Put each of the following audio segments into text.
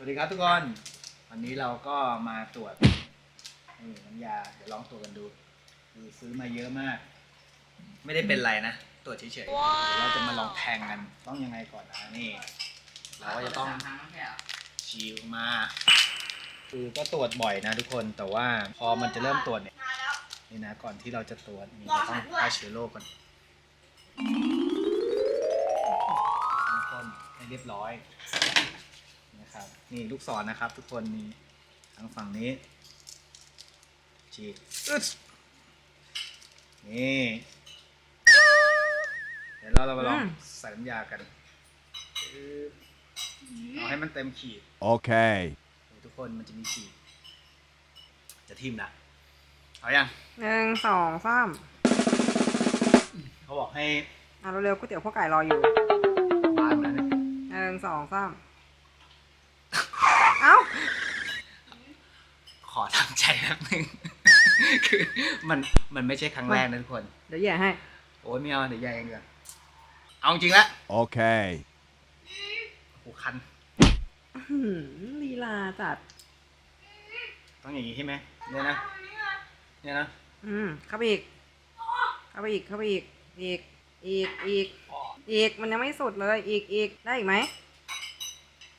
สวัสดีครับทุกคน วันนี้เราก็มาตรวจนี่น้ำยา เดี๋ยวลองตรวจกันดูซื้อมาเยอะมาก ไม่ได้เป็นไรนะ ตรวจเฉยๆเดี๋ยวเราจะมาลองแทงกัน ต้องยังไงก่อนอะนี่ เราก็จะต้องฉีกมา คือก็ตรวจบ่อยนะทุกคน แต่ว่าพอมันจะเริ่มตรวจเนี่ย นี่นะ ก่อนที่เราจะตรวจนี่เราต้องฆ่าเชื้อโรคก่อนตั้งต้นให้เรียบร้อย นะครับนี่ลูกศรนะครับทุกคนนี่ทางฝั่งนี้ฉีกอึดนี่เดี๋ยวเราเรามาลองอืมใส่น้ำยากันอึ๊บเอาให้มันเต็มขีด Okay. นี่ทุกคนมันจะมีขีด จะทิ่มละเอายังหนึ่งสองสามเขาบอกให้อะเร็วๆก๋วยเตี๋ยวพ่อไก่รออยู่บ้านนะเนี่ยหนึ่งสองสามเอ้า ข อทำใจแป๊บนึง คือมันมันไม่ใช่ครั้งแรกนะทุกคน เดี๋ยวแย่ให้ โอ้ยไม่เอาเดี๋ยวยายเองเดี๋ยวเอาจริงละ Okay. โอ้คันอื้อหือลีลาจัด ต้องอย่างนี้ใช่ไหมเนี่ยนะเนี่ยนะอืมเข้าไปอีก เข้าไปอีก เข้าไปอีก อีก อีก อีก อีก มันยังไม่สุดเลย อีก อีก ได้อีกไหม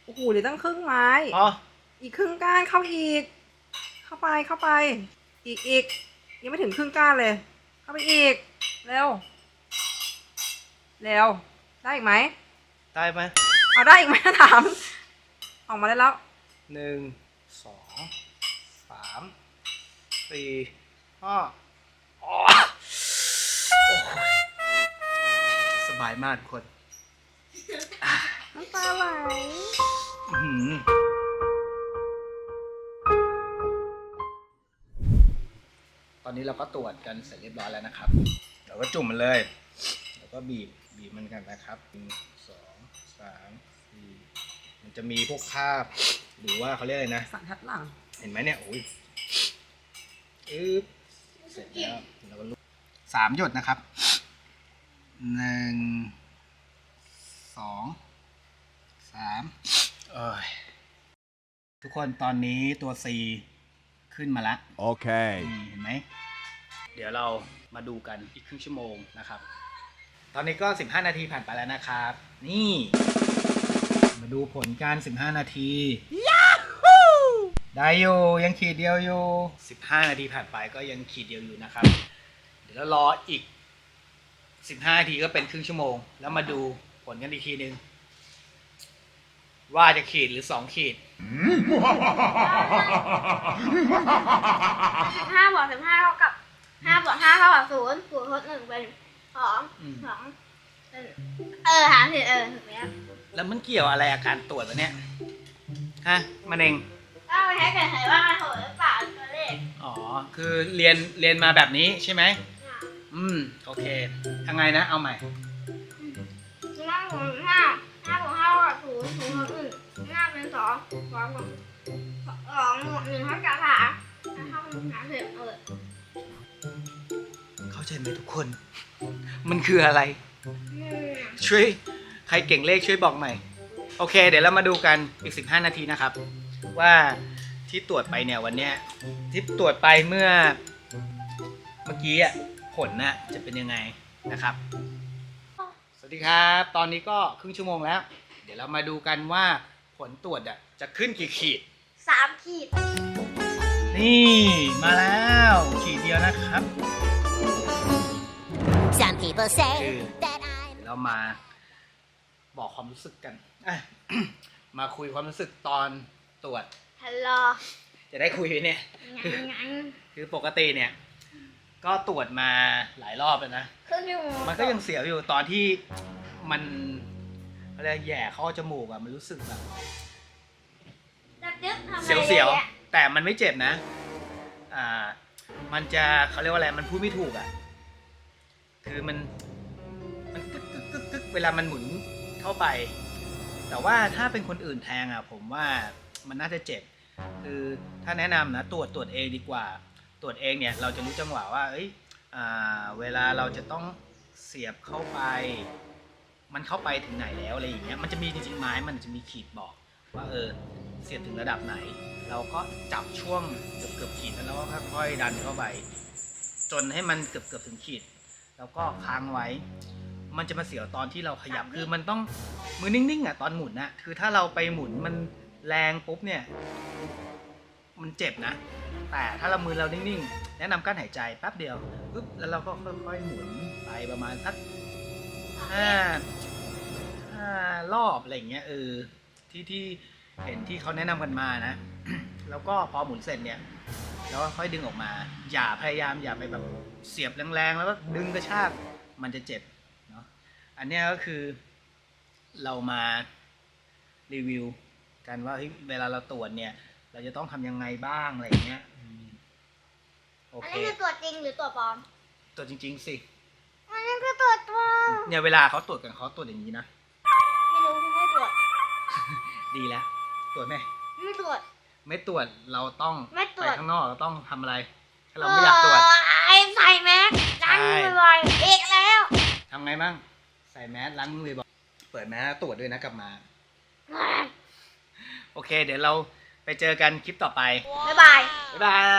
โอ้โห เดี๋ยวตั้งครึ่งไม้ อ๋ออีกครึ่งก้านเข้าอีก เข้าไปเข้าไป อีกอีกยังไม่ถึงครึ่งก้านเลย เข้าไปอีก เร็ว เร็ว ได้อีกไหม ได้ไหมเอาได้อีกไหมถาม ออกมาได้แล้วหนึ่งสองสามสี่ห้าอ๋อโอ้ยสบายมากทุกคนน้ำตาไหล อื้อหือ อนนี้เราก็ตรวจกันเสร็จเรียบร้อยแล้วนะครับ เราก็จุ่มมันเลย แล้วก็บีบบีบมันกันนะครับหนึ่งสองสามสี่มันจะมีพวกคราบ หรือว่าเขาเรียกอะไรนะ สันทัดหลัง เห็นไหมเนี่ยโอ้ยอึ๊บเสร็จแล้วเราก็ลูบสามหยดนะครับหนึ่งสองสามเอ้ยทุกคนตอนนี้ตัว C ขึ้นมาแล้ว Okay. นี่เห็นไหม เดี๋ยวเรามาดูกันอีกครึ่งชั่วโมงนะครับ ตอนนี้ก็ 15 นาทีผ่านไปแล้วนะครับ นี่ มาดูผลการ 15 นาทีได้อยู่ยังขีดเดียวอยู่ 15 นาทีผ่านไปก็ยังขีดเดียวอยู่นะครับ เดี๋ยวเรารออีก 15 นาทีก็เป็นครึ่งชั่วโมง แล้วมาดูผลกันอีกทีนึง ว่าจะขีดหรือ2ขีดสิบห้าบวกสิบห้าเท่ากับห้าบวกห้าเท่ากับศูนย์ศูนย์ลดหนึ่งเป็นสองอืม สองเป็นเออหาผิดเออถูกไหมแล้วมันเกี่ยวอะไรอาการตรวจวะเนี่ยฮะมันเอง ก็ไปให้เกิดเหตุว่ามันถูกหรือเปล่าตัวเลขอ๋อ คือเรียนเรียนมาแบบนี้ใช่ไหมอะอืม โอเคยังไงนะ เอาใหม่ ห้าบวกห้าห้า องสองบวกสองบวกหนึ่งเท่ากับหาแล้วเท่ากับหาผิดเออเข้าใจไหมทุกคน มันคืออะไรอืมช่วย ใครเก่งเลขช่วยบอกหน่อย โอเค เดี๋ยวเรามาดูกันอีก 15 นาทีนะครับ ว่าที่ตรวจไปเนี่ยวันเนี้ยที่ตรวจไปเมื่อ เมื่อกี้อะผลน่ะจะเป็นยังไงนะครับ สวัสดีครับ ตอนนี้ก็ครึ่งชั่วโมงแล้ว เดี๋ยวเรามาดูกันว่า ผลตรวจอะจะขึ้นกี่ขีด สามขีด นี่มาแล้วขีดเดียวนะครับ Some people say Ừ. that I'm เดี๋ยวเรามาบอกความรู้สึกกันอะ มาคุยความรู้สึกตอนตรวจ ฮัลโหลจะได้คุยไหมเนี่ย งั้นงั้นคือปกติเนี่ย ก็ตรวจมาหลายรอบแล้วนะครึ่งชั่วโมงมันก็ยังเสียวอยู่ตอนที่มัน อะไรแหย่เข้าจมูกอะมันรู้สึกแบบจะยึดทำไมเสียวนี่ๆ แต่มันไม่เจ็บนะ อ่า มันจะเขาเรียกว่าอะไร มันพูดไม่ถูกอะคือมัน มันกึกกึกกึกกึกเวลามันหมุนเข้าไป แต่ว่าถ้าเป็นคนอื่นแทงอะผมว่ามันน่าจะเจ็บ คือถ้าแนะนำนะตรวจตรวจเองดีกว่า ตรวจเองเนี่ยเราจะรู้จังหวะว่า เอ้ย อ่า เวลาเราจะต้องเสียบเข้าไป มันเข้าไปถึงไหนแล้วอะไรอย่างเงี้ยมันจะมีจริงๆไม้มันจะมีขีดบอกว่าเออเสียบถึงระดับไหน เราก็จับช่วงเกือบเกือบขีดแล้วก็ค่อยๆดันเข้าไป จนให้มันเกือบเกือบถึงขีด แล้วก็ค้างไว้ มันจะมาเสียวตอนที่เราขยับคือมันต้องมือนิ่งๆอะตอนหมุนนะคือถ้าเราไปหมุนมันแรงปุ๊บเนี่ยมันเจ็บนะ แต่ถ้าเรามือเรานิ่งๆ แนะนำการหายใจแป๊บเดียวปุ๊บแล้วเราก็ค่อยๆหมุนไปประมาณสัก ห้าห้ารอบอะไรอย่างเงี้ยเออที่ที่เห็นที่เขาแนะนำกันมานะ แล้วก็พอหมุนเสร็จเนี่ย แล้วก็ค่อยดึงออกมา อย่าพยายามอย่าไปแบบเสียบแรงๆ แล้วก็ดึงกระชากมันจะเจ็บเนาะอันเนี้ยก็คือเรามารีวิวกันว่าเฮ้ยเวลาเราตรวจเนี่ย เราจะต้องทำยังไงบ้างอะไรอย่างเงี้ยอืมโออันเคนี้คือตัวจริงหรือตัวปลอมตรวจจริง ๆ สิ อันนี้คือตัวปลอม เนี่ยเวลาเขาตรวจกันเขาตรวจอย่างนี้นะ ไม่รู้ไม่ตรวจดีแล้ว ตรวจไหมไม่ตรวจ ไม่ตรวจเราต้องไม่ตรไปวจข้างนอกเราต้องทำอะไรถ้าเราไม่อยากตรวจ ไอ้ใส่แมสล้างมือบ่อยๆอีกแล้วทำไงบ้างใส่แมสล้างมือบ่อยๆเปิดแมสแล้วตรวจด้วยนะกลับมาโอเค เดี๋ยวเราไปเจอกันคลิปต่อไปบ๊ายบาย บ๊ายบาย